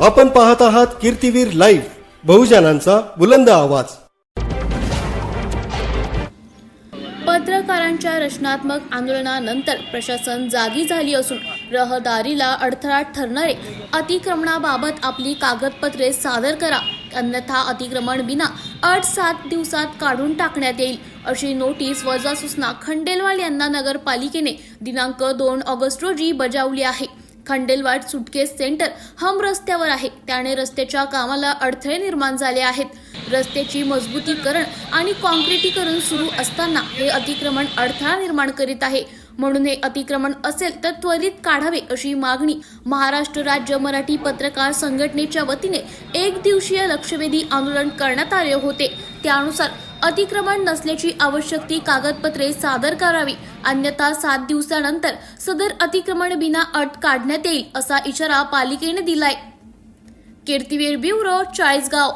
आपण पाहत आहात कीर्तीवीर लाईव्ह बहुजनांचा बुलंद आवाज. पत्रकारांच्या रचनात्मक आंदोलनानंतर प्रशासन जागी झाली असून रहदारीला अडथळा ठरणारे अतिक्रमणाबाबत आपली कागदपत्रे सादर करा अन्यथा अतिक्रमण बिना आठ सात दिवसात काढून टाकण्यात येईल अशी नोटीस वजा सूचना खंडेलवाल यांना नगरपालिकेने दिनांक दोन ऑगस्ट रोजी बजावली आहे. खंडेलवाड सुटकेस सेंटर हम रस्त्यावर आहे. त्याने रस्त्याच्या कामाला अडथळे निर्माण झाले आहेत. रस्त्याची मजबूतीकरण आणि कॉन्क्रिटीकरण सुरू असताना हे अतिक्रमण अडथळा निर्माण करीत आहे. म्हणून हे अतिक्रमण असेल तर त्वरित काढावे अशी मागणी महाराष्ट्र राज्य मराठी पत्रकार संघटनेच्या वतीने एक दिवसीय लक्षवेधी आंदोलन करण्यात आले होते. त्यानुसार अतिक्रमण नसल्याची आवश्यक ती कागदपत्रे सादर करावी. अन्यथा सात दिवसानंतर सदर अतिक्रमण बिना अट काढण्यात येईल असा इशारा पालिकेने दिलाय. कीर्तीवीर ब्युरो चाळीसगाव.